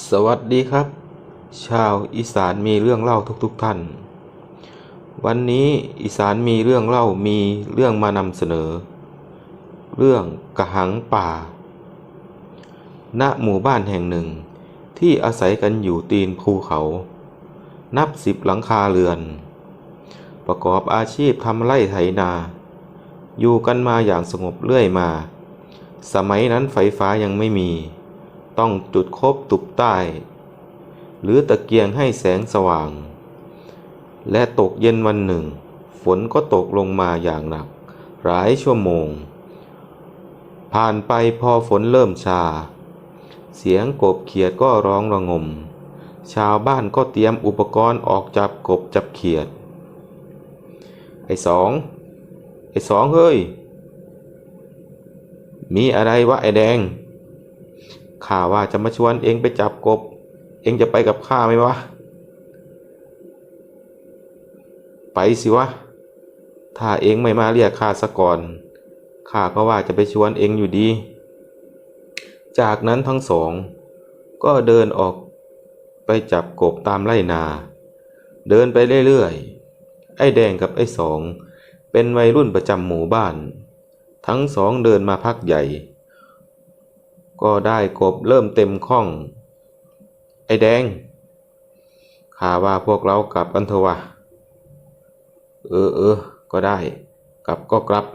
สวัสดีครับ ชาวอีสานมีเรื่องเล่าทุกๆทท่าน วันนี้อีสานมีเรื่องเล่ามีเรื่องมานำเสนอ เรื่องกระหังป่า ณหมู่บ้านแห่งหนึ่งที่อาศัยกันอยู่ตีนภูเขา นับสิบหลังคาเรือน ประกอบอาชีพทำไร่ไถนา อยู่กันมาอย่างสงบเรื่อยมา สมัยนั้นไฟฟ้ายังไม่มี ต้องจุดคบตุบใต้ หรือตะเกียงให้แสงสว่าง และตกเย็นวันหนึ่ง ฝนก็ตกลงมาอย่างหนัก หลายชั่วโมง ผ่านไปพอฝนเริ่มชา เสียงกบเขียดก็ร้องระงม ชาวบ้านก็เตรียมอุปกรณ์ออกจับกบจับเขียด ไอ้สอง ไอ้สองเฮ้ย มีอะไรวะไอ้แดง ข้าว่าจะมาชวนเองไปจับกบ เองจะไปกับข้าไหมวะ ไปสิวะ ถ้าเองไม่มาเรียกข้าซะก่อน ข้าก็ว่าจะไปชวนเองอยู่ดี จากนั้นทั้งสอง ก็เดินออกไปจับกบตามไร่นา เดินไปเรื่อยๆ ไอ้แดงกับไอ้สอง เป็นวัยรุ่นประจำหมู่บ้าน ทั้งสองเดินมาพักใหญ่ ก็ได้กบเริ่มเต็มข้อง ไอ้แดงข้าว่าพวกเรากลับกันเถอะวะเออเออก็ได้ กลับก็กลับ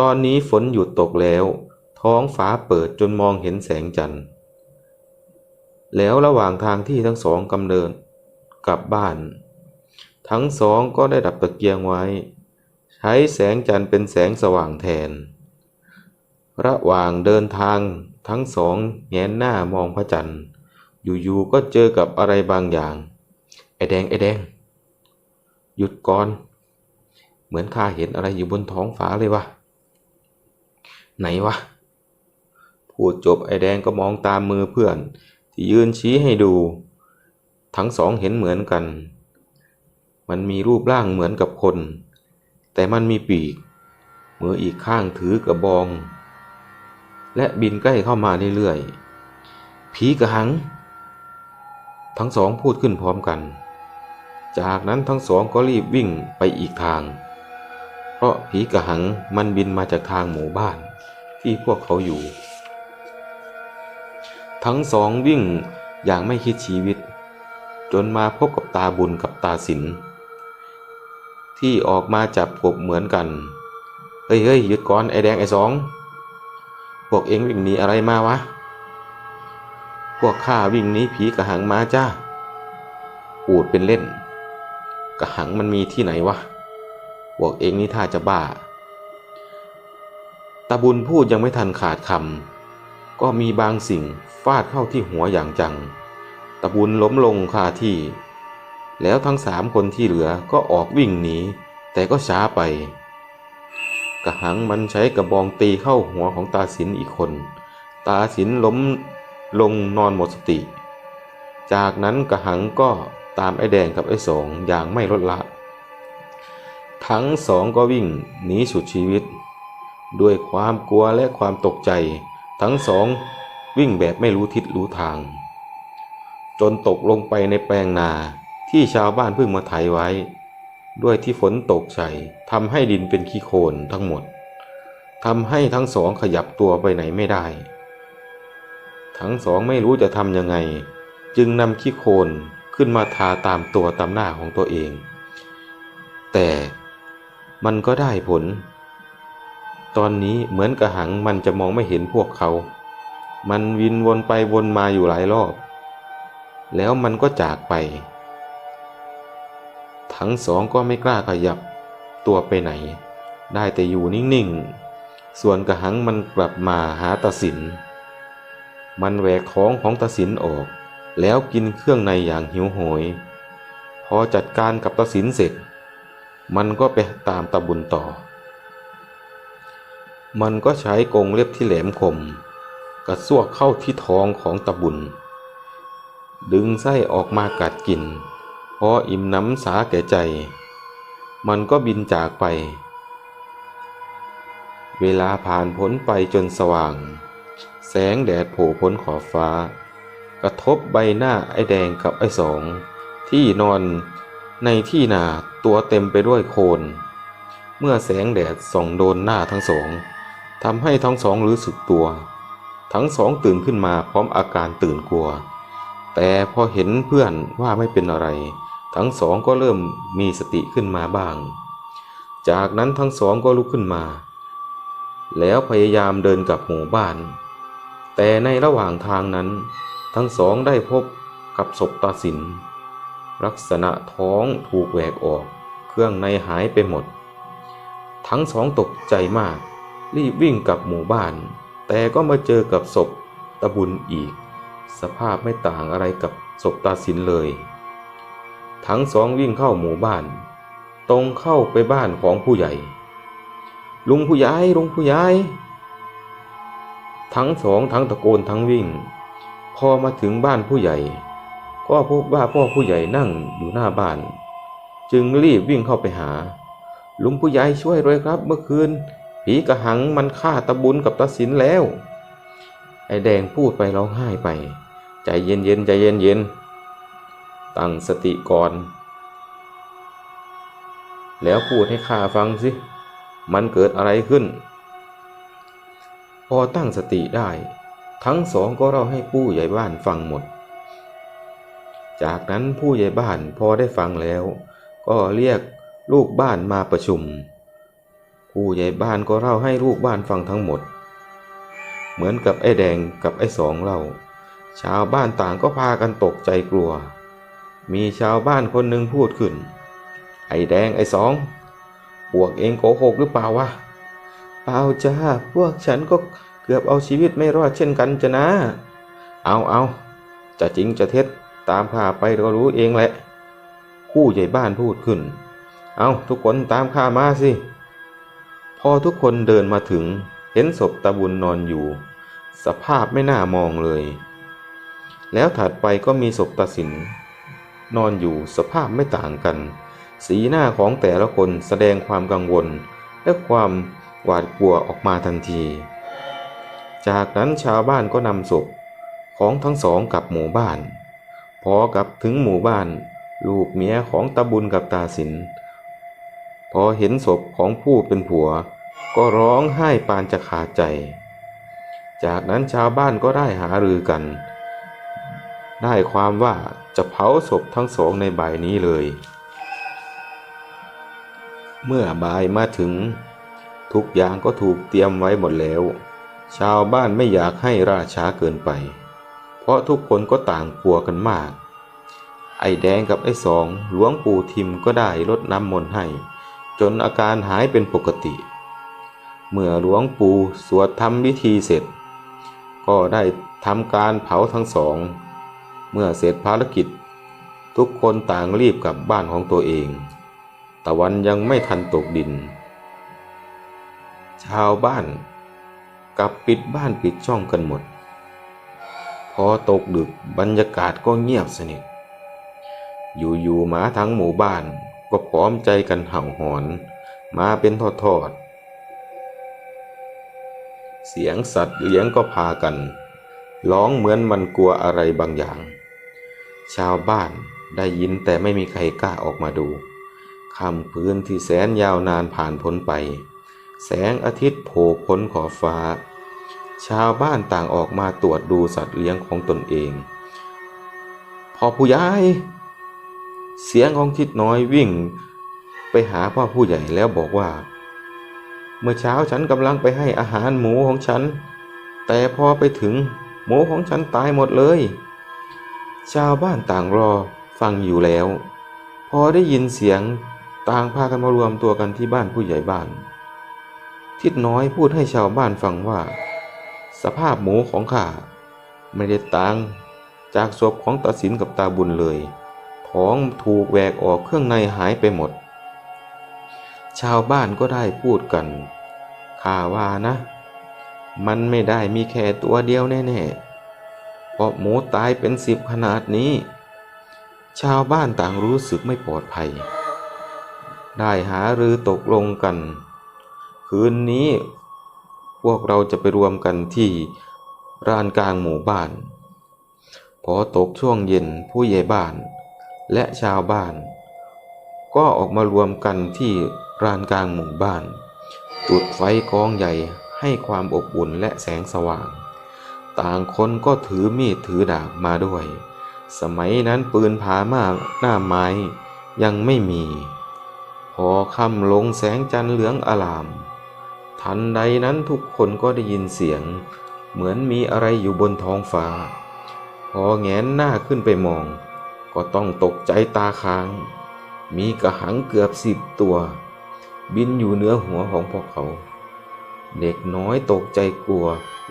ตอนนี้ฝนหยุดตกแล้ว ท้องฟ้าเปิดจนมองเห็นแสงจันทร์แล้วระหว่างทางที่ทั้งสองกำเนินกลับบ้าน ทั้งสองก็ได้ดับตะเกียงไว้ ใช้แสงจันทร์เป็นแสงสว่างแทน ระหว่างเดินทางทั้งสองแงนหน้ามองพระจันทร์ อยู่ๆก็เจอกับอะไรบางอย่าง ไอแดงไอแดง หยุดก่อน เหมือนข้าเห็นอะไรอยู่บนท้องฟ้าเลยวะไหนวะ พูดจบไอแดงก็มองตามมือเพื่อน ที่ยืนชี้ให้ดู ทั้งสองเห็นเหมือนกัน มันมีรูปร่างเหมือนกับคน แต่มันมีปีก มืออีกข้างถือกระบอง และบินใกล้เข้ามาเรื่อยๆ ผีกระหัง ทั้งสองพูดขึ้นพร้อมกัน จากนั้นทั้งสองก็รีบวิ่งไปอีกทาง เพราะผีกระหังมันบินมาจากทางหมู่บ้านที่พวกเขาอยู่ ทั้งสองวิ่งอย่างไม่คิดชีวิต จนมาพบกับตาบุญกับตาสินที่ออกมาจับกบเหมือนกัน เฮ้ยเฮ้ยหยุดก่อนไอแดงไอสอง พวกเองวิ่งหนีอะไรมาวะ พวกข้าวิ่งหนีผีกระหังมาจ้าปูดเป็นเล่น กระหังมันมีที่ไหนวะ พวกเองนี่ท่าจะบ้า ตาบุญพูดยังไม่ทันขาดคำ ก็มีบางสิ่งฟาดเข้าที่หัวอย่างจัง ตะบุญล้มลงคาที่ แล้วทั้งสามคนที่เหลือก็ออกวิ่งหนี แต่ก็ช้าไป กระหังมันใช้กระบองตีเข้าหัวของตาสินอีกคน ตาสินล้มลงนอนหมดสติ จากนั้นกระหังก็ตามไอ้แดงกับไอ้สองอย่างไม่ลดละ ทั้งสองก็วิ่งหนีสุดชีวิต ด้วยความกลัวและความตกใจ ทั้งสองวิ่งแบบไม่รู้ทิศรู้ทาง จนตกลงไปในแปลงนาที่ชาวบ้านเพิ่งมาไถไว้ ด้วยที่ฝนตกใส่ทำให้ดินเป็นขี้โคลนทั้งหมดทำให้ทั้งสองขยับตัวไปไหนไม่ได้ ทั้งสองไม่รู้จะทำยังไง จึงนำขี้โคลนขึ้นมาทาตามตัวตามหน้าของตัวเอง แต่มันก็ได้ผล ตอนนี้เหมือนกระหังมันจะมองไม่เห็นพวกเขา มันวินวนไปวนมาอยู่หลายรอบ แล้วมันก็จากไป ทั้งสองก็ไม่กล้าขยับตัวไปไหน ได้แต่อยู่นิ่งๆ ส่วนกระหังมันกลับมาหาตาสิน มันแหวกท้องของตาสินออก แล้วกินเครื่องในอย่างหิวโหย พอจัดการกับตาสินเสร็จ มันก็ไปตามตาบุญต่อ มันก็ใช้กรงเล็บที่แหลมคม กระซวกเข้าที่ท้องของตะบุญดึงไส้ออกมากัดกิน พออิ่มน้ำสาแก่ใจ มันก็บินจากไป เวลาผ่านพ้นไปจนสว่าง แสงแดดโผล่พ้นขอบฟ้า กระทบใบหน้าไอ้แดงกับไอ้สอง ที่นอนในที่นาตัวเต็มไปด้วยโคลนเมื่อแสงแดดส่องโดนหน้าทั้งสองทำให้ทั้งสองรู้สึกตัว ทั้งสองตื่นขึ้นมาพร้อมอาการตื่นกลัว แต่พอเห็นเพื่อนว่าไม่เป็นอะไร ทั้งสองก็เริ่มมีสติขึ้นมาบ้าง จากนั้นทั้งสองก็ลุกขึ้นมา แล้วพยายามเดินกลับหมู่บ้าน แต่ในระหว่างทางนั้น ทั้งสองได้พบกับศพตาสิน ลักษณะท้องถูกแหวกออก เครื่องในหายไปหมด ทั้งสองตกใจมาก รีบวิ่งกลับหมู่บ้าน แต่ก็มาเจอกับศพตะบุญอีก สภาพไม่ต่างอะไรกับศพตาสินเลย ทั้งสองวิ่งเข้าหมู่บ้าน ตรงเข้าไปบ้านของผู้ใหญ่ ลุงผู้ใหญ่ลุงผู้ใหญ่ทั้งสองทั้งตะโกนทั้งวิ่ง พอมาถึงบ้านผู้ใหญ่ ก็พบว่าพ่อผู้ใหญ่นั่งอยู่หน้าบ้าน จึงรีบวิ่งเข้าไปหา ลุงผู้ใหญ่ช่วยด้วยครับเมื่อคืนผีกระหังมันฆ่าตะบุญกับตาสินแล้ว ไอ้แดงพูดไปร้องไห้ไป ใจเย็นเย็นๆใจเย็นเย็นๆ ตั้งสติก่อน แล้วพูดให้ข้าฟังสิ มันเกิดอะไรขึ้น พอตั้งสติได้ ทั้งสองก็เล่าให้ผู้ใหญ่บ้านฟังหมด จากนั้นผู้ใหญ่บ้านพอได้ฟังแล้ว ก็เรียกลูกบ้านมาประชุม ผู้ใหญ่บ้านก็เล่าให้ลูกบ้านฟังทั้งหมด เหมือนกับไอ้แดงกับไอ้สองเล่าชาวบ้านต่างก็พากันตกใจกลัว มีชาวบ้านคนหนึ่งพูดขึ้น ไอ้แดงไอ้สอง พวกเองโกหกหรือเปล่าวะ เปล่าจ้า พวกฉันก็เกือบเอาชีวิตไม่รอดเช่นกันจะนะ เอาเอาจะจริงจะเท็จตามข้าไปก็รู้เองแหละผู้ใหญ่บ้านพูดขึ้น เอาทุกคนตามข้ามาสิ พอทุกคนเดินมาถึง เห็นศพตาบุญนอนอยู่ สภาพไม่น่ามองเลย แล้วถัดไปก็มีศพตาสิน นอนอยู่สภาพไม่ต่างกัน สีหน้าของแต่ละคนแสดงความกังวล และความหวาดกลัวออกมาทันที จากนั้นชาวบ้านก็นำศพของทั้งสองกลับหมู่บ้าน พอกลับถึงหมู่บ้าน ลูกเมียของตาบุญกับตาสิน พอเห็นศพของผู้เป็นผัว ก็ร้องไห้ปานจะขาดใจ จากนั้นชาวบ้านก็ได้หารือกัน ได้ความว่าจะเผาศพทั้งสองในบ่ายนี้เลย เมื่อบ่ายมาถึง ทุกอย่างก็ถูกเตรียมไว้หมดแล้ว ชาวบ้านไม่อยากให้ราช้าเกินไป เพราะทุกคนก็ต่างกลัวกันมาก ไอ้แดงกับไอ้สองหลวงปู่ทิมก็ได้ลดน้ำมนต์ให้ จนอาการหายเป็นปกติ เมื่อหลวงปู่สวดทำพิธีเสร็จ ก็ได้ทำการเผาทั้งสอง เมื่อเสร็จภารกิจ ทุกคนต่างรีบกลับบ้านของตัวเอง ตะวันยังไม่ทันตกดิน ชาวบ้านกลับปิดบ้านปิดช่องกันหมด พอตกดึกบรรยากาศก็เงียบสนิท อยู่ๆหมาทั้งหมู่บ้านก็พร้อมใจกันเห่าหอน มาเป็นทอดๆ เสียงสัตว์เลี้ยงก็พากัน ร้องเหมือนมันกลัวอะไรบางอย่าง ชาวบ้านได้ยินแต่ไม่มีใครกล้าออกมาดูค่ำคืนที่แสนยาวนานผ่านพ้นไป แสงอาทิตย์โผล่พ้นขอบฟ้า ชาวบ้านต่างออกมาตรวจดูสัตว์เลี้ยงของตนเองพ่อผู้ใหญ่เสียงของทิดน้อยวิ่งไปหาพ่อผู้ใหญ่แล้วบอกว่า เมื่อเช้าฉันกำลังไปให้อาหารหมูของฉัน แต่พอไปถึงหมูของฉันตายหมดเลย ชาวบ้านต่างรอฟังอยู่แล้ว พอได้ยินเสียงต่างพากันมารวมตัวกันที่บ้านผู้ใหญ่บ้าน ทิดน้อยพูดให้ชาวบ้านฟังว่า สภาพหมูของข้าไม่ได้ต่างจากศพของตาสินกับตาบุญเลย ท้องถูกแหวกออกเครื่องในหายไปหมด ชาวบ้านก็ได้พูดกันข้าว่านะ มันไม่ได้มีแค่ตัวเดียวแน่ๆ พราะหมูตายเป็นสิบขนาดนี้ ชาวบ้านต่างรู้สึกไม่ปลอดภัย ได้หารือตกลงกัน คืนนี้พวกเราจะไปรวมกันที่ร้านกลางหมู่บ้าน พอตกช่วงเย็นผู้ใหญ่บ้าน และชาวบ้าน ก็ออกมารวมกันที่ลานกลางหมู่บ้านจุดไฟกองใหญ่ให้ความอบอุ่นและแสงสว่าง ต่างคนก็ถือมีดถือดาบมาด้วย สมัยนั้นปืนผามากหน้าไม้ยังไม่มี พอค่ำลงแสงจันทร์เหลืองอลาม ทันใดนั้นทุกคนก็ได้ยินเสียง เหมือนมีอะไรอยู่บนท้องฟ้า พอแงนหน้าขึ้นไปมอง ก็ต้องตกใจตาค้าง มีกระหังเกือบสิบตัว บินอยู่เหนือหัวของพวกเขา เด็กน้อยตกใจกลัว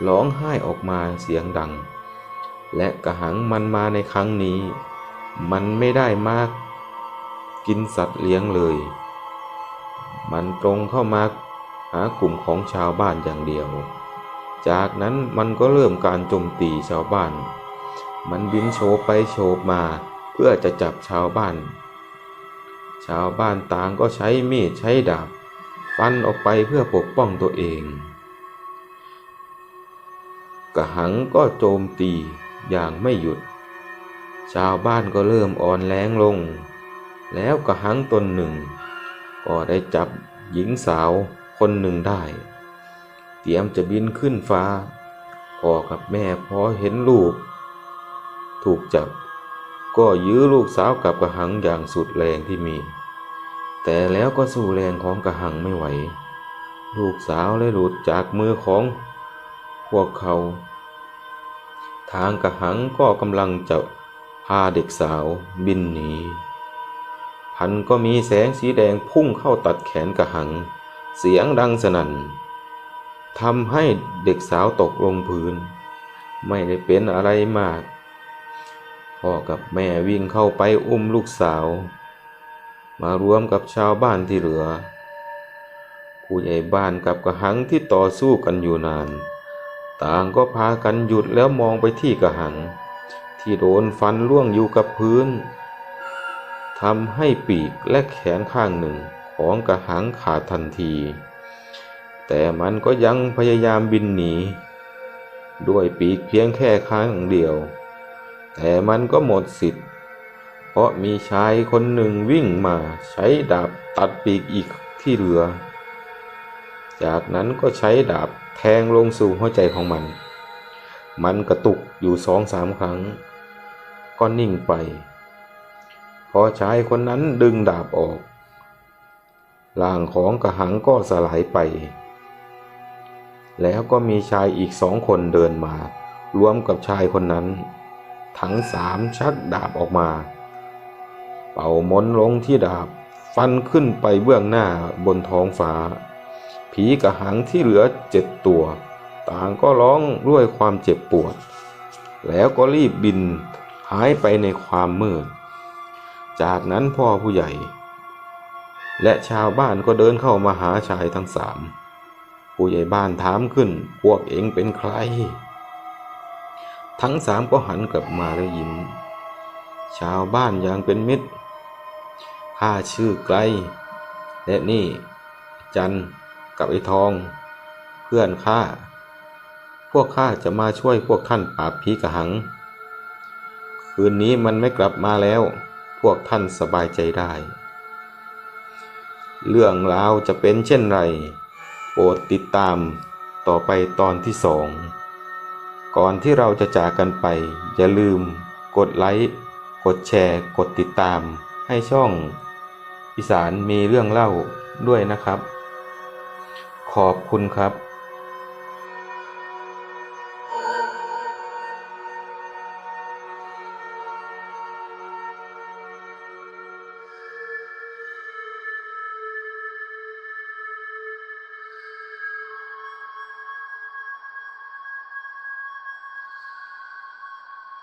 ร้องไห้ออกมาเสียงดัง และกระหังมันมาในครั้งนี้ มันไม่ได้มาก กินสัตว์เลี้ยงเลย มันตรงเข้ามาหากลุ่มของชาวบ้านอย่างเดียว จากนั้นมันก็เริ่มการโจมตีชาวบ้าน มันบินโฉบไปโฉบมาเพื่อจะจับชาวบ้าน ชาวบ้านต่างก็ใช้มีดใช้ดาบ ฟันออกไปเพื่อปกป้องตัวเอง กระหังก็โจมตีอย่างไม่หยุด ชาวบ้านก็เริ่มอ่อนแรงลง แล้วกระหังตนหนึ่ง ก็ได้จับหญิงสาวคนหนึ่งได้ เตรียมจะบินขึ้นฟ้าพ่อกับแม่พอเห็นลูก ถูกจับ ก็ยื้อลูกสาวกับกระหังอย่างสุดแรงที่มี แต่แล้วก็สู้แรงของกระหังไม่ไหว ลูกสาวเลยหลุดจากมือของพวกเขา ทางกระหังก็กำลังจะพาเด็กสาวบินหนี พันก็มีแสงสีแดงพุ่งเข้าตัดแขนกระหัง เสียงดังสนั่นทำให้เด็กสาวตกลงพื้น ไม่ได้เป็นอะไรมาก พ่อกับแม่วิ่งเข้าไปอุ้มลูกสาว มารวมกับชาวบ้านที่เหลือ ผู้ใหญ่บ้านกับกระหังที่ต่อสู้กันอยู่นาน ต่างก็พากันหยุดแล้วมองไปที่กระหัง ที่โดนฟันล่วงอยู่กับพื้นทำให้ปีกและแขนข้างหนึ่งของกระหังขาดทันที แต่มันก็ยังพยายามบินหนี ด้วยปีกเพียงแค่ข้างเดียว แต่มันก็หมดสิทธิ์ ราะมีชายคนหนึ่งวิ่งมาใช้ดาบตัดปีกอีกที่เหลือ จากนั้นก็ใช้ดาบแทงลงสู่หัวใจของมัน มันกระตุกอยู่สองสามครั้ง ก็นิ่งไป พอชายคนนั้นดึงดาบออกร่างของกระหังก็สลายไป แล้วก็มีชายอีกสองคนเดินมา รวมกับชายคนนั้น ทั้งสามชักดาบออกมา เป่ามนลงที่ดาบ ฟันขึ้นไปเบื้องหน้าบนท้องฟ้า ผีกระหังที่เหลือเจ็ดตัว ต่างก็ร้องด้วยความเจ็บปวด แล้วก็รีบบินหายไปในความมืด จากนั้นพ่อผู้ใหญ่และชาวบ้านก็เดินเข้ามาหาชายทั้งสาม ผู้ใหญ่บ้านถามขึ้น พวกเองเป็นใคร ทั้งสามก็หันกลับมาแล้วยิ้ม ชาวบ้านอย่างเป็นมิตร ข้าชื่อไกล และนี่ จันกับไอ้ทอง เพื่อนข้า พวกข้าจะมาช่วยพวกท่านปราบผีกระหัง คืนนี้มันไม่กลับมาแล้ว พวกท่านสบายใจได้ เรื่องราวจะเป็นเช่นไร โปรดติดตามต่อไปตอนที่สอง ก่อนที่เราจะจากกันไป อย่าลืม กดไลค์ กดแชร์ กดติดตามให้ช่อง อีสานมีเรื่องเล่าด้วยนะครับ ขอบคุณครับ